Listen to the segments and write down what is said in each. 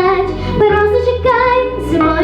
плач, просто чекай зима.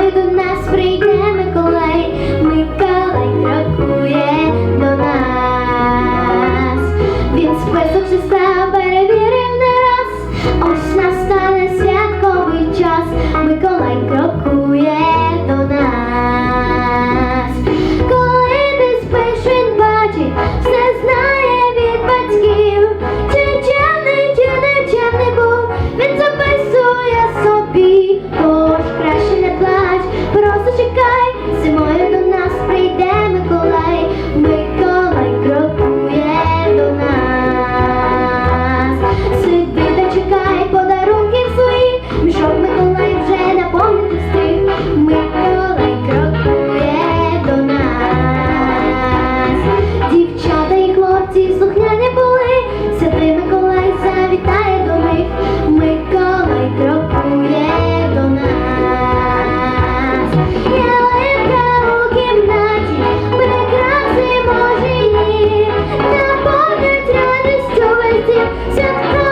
Di